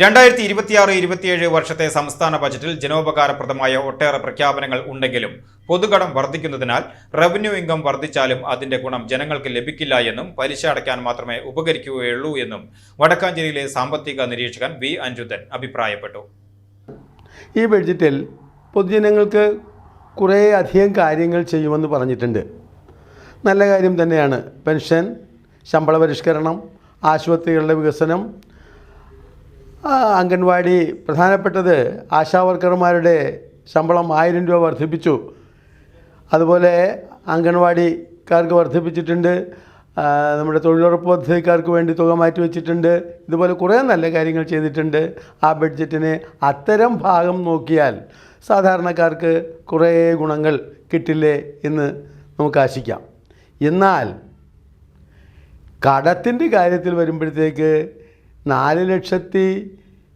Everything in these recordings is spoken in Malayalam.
രണ്ടായിരത്തി ഇരുപത്തിയാറ് ഇരുപത്തിയേഴ് വർഷത്തെ സംസ്ഥാന ബജറ്റിൽ ജനോപകാരപ്രദമായ ഒട്ടേറെ പ്രഖ്യാപനങ്ങൾ ഉണ്ടെങ്കിലും പൊതുകടം വർദ്ധിക്കുന്നതിനാൽ റവന്യൂ ഇൻകം വർദ്ധിച്ചാലും അതിന്റെ ഗുണം ജനങ്ങൾക്ക് ലഭിക്കില്ല എന്നും പലിശ അടയ്ക്കാൻ മാത്രമേ ഉപകരിക്കുകയുള്ളൂ എന്നും വടക്കാഞ്ചേരിയിലെ സാമ്പത്തിക നിരീക്ഷകൻ വി അഞ്ജുതൻ അഭിപ്രായപ്പെട്ടു. ഈ ബഡ്ജറ്റിൽ പൊതുജനങ്ങൾക്ക് കുറേ അധികം കാര്യങ്ങൾ ചെയ്യുമെന്ന് പറഞ്ഞിട്ടുണ്ട്. നല്ല കാര്യം തന്നെയാണ്. പെൻഷൻ ശമ്പള പരിഷ്കരണം ആശുപത്രികളുടെ വികസനം അംഗൻവാടി പ്രധാനപ്പെട്ടത് ആശാവർക്കർമാരുടെ ശമ്പളം ആയിരം രൂപ വർദ്ധിപ്പിച്ചു. അതുപോലെ അംഗൻവാടിക്കാർക്ക് വർദ്ധിപ്പിച്ചിട്ടുണ്ട്. നമ്മുടെ തൊഴിലുറപ്പ് പദ്ധതിക്കാർക്ക് വേണ്ടി തുക മാറ്റി വെച്ചിട്ടുണ്ട്. ഇതുപോലെ കുറേ നല്ല കാര്യങ്ങൾ ചെയ്തിട്ടുണ്ട്. ആ ബഡ്ജറ്റിന് അത്തരം ഭാഗം നോക്കിയാൽ സാധാരണക്കാർക്ക് കുറേ ഗുണങ്ങൾ കിട്ടില്ലേ എന്ന് നമുക്ക് ആശിക്കാം. എന്നാൽ കടത്തിന്റെ കാര്യത്തിൽ വരുമ്പോഴത്തേക്ക് നാല് ലക്ഷത്തി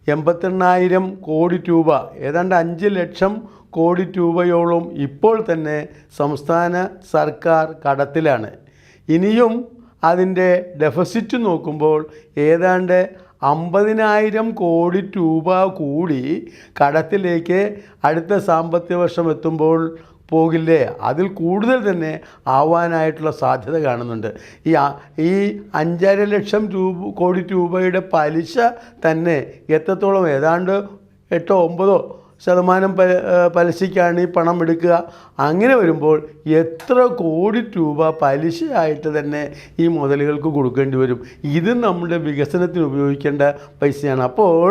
എൺപത്തെണ്ണായിരം കോടി രൂപ. ഏതാണ്ട് അഞ്ച് ലക്ഷം കോടി രൂപയോളം ഇപ്പോൾ തന്നെ സംസ്ഥാന സർക്കാർ കടത്തിലാണ്. ഇനിയും അതിന്റെ ഡെഫിസിറ്റ് നോക്കുമ്പോൾ ഏതാണ്ട് അമ്പതിനായിരം കോടി രൂപ കൂടി കടത്തിലേക്ക് അടുത്ത സാമ്പത്തിക വർഷം എത്തുമ്പോൾ പോകില്ലേ? അതിൽ കൂടുതൽ തന്നെ ആവാനായിട്ടുള്ള സാധ്യത കാണുന്നുണ്ട്. ഈ ഈ അഞ്ചര ലക്ഷം രൂപ കോടി രൂപയുടെ പലിശ തന്നെ എത്രത്തോളം? ഏതാണ്ട് എട്ടോ ഒമ്പതോ ശതമാനം പലിശയ്ക്കാണ് ഈ പണം എടുക്കുക. അങ്ങനെ വരുമ്പോൾ എത്ര കോടി രൂപ പലിശയായിട്ട് തന്നെ ഈ മുതലുകൾക്ക് കൊടുക്കേണ്ടി വരും. ഇത് നമ്മുടെ വികസനത്തിന് ഉപയോഗിക്കേണ്ട പൈസയാണ്. അപ്പോൾ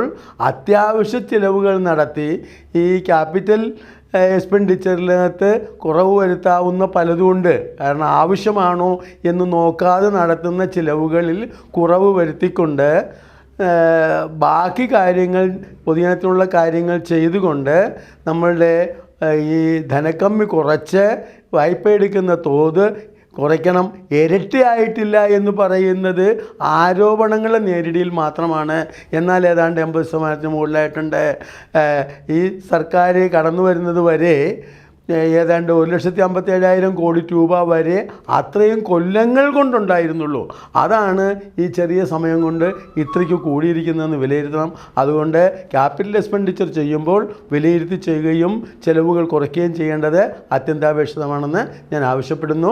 അത്യാവശ്യ ചിലവുകൾ നടത്തി ഈ ക്യാപിറ്റൽ എക്സ്പെൻഡിച്ചറിനകത്ത് കുറവ് വരുത്താവുന്ന പലതുമുണ്ട് കാരണം ആവശ്യമാണോ എന്ന് നോക്കാതെ നടത്തുന്ന ചിലവുകളിൽ കുറവ് വരുത്തിക്കൊണ്ട് ബാക്കി കാര്യങ്ങൾ പൊതുജനത്തിനുള്ള കാര്യങ്ങൾ ചെയ്തുകൊണ്ട് നമ്മളുടെ ഈ ധനക്കമ്മി കുറച്ച് വായ്പ എടുക്കുന്ന തോത് കുറയ്ക്കണം. ഇരട്ടിയായിട്ടില്ല എന്ന് പറയുന്നത് ആരോപണങ്ങളെ നേരിടിയിൽ മാത്രമാണ്. എന്നാൽ ഏതാണ്ട് എൺപത് ശതമാനത്തിന് മുകളിലായിട്ടുണ്ട്. ഈ സർക്കാർ കടന്നു വരുന്നത് വരെ ഏതാണ്ട് ഒരു ലക്ഷത്തി അമ്പത്തി ഏഴായിരം കോടി രൂപ വരെ അത്രയും കൊല്ലങ്ങൾ കൊണ്ടുണ്ടായിരുന്നുള്ളൂ. അതാണ് ഈ ചെറിയ സമയം കൊണ്ട് ഇത്രയ്ക്ക് കൂടിയിരിക്കുന്നതെന്ന് വിലയിരുത്തണം. അതുകൊണ്ട് ക്യാപിറ്റൽ എക്സ്പെൻഡിച്ചർ ചെയ്യുമ്പോൾ വിലയിരുത്തി ചെയ്യുകയും ചെലവുകൾ കുറയ്ക്കുകയും ചെയ്യേണ്ടത് അത്യന്താപേക്ഷിതമാണെന്ന് ഞാൻ ആവശ്യപ്പെടുന്നു.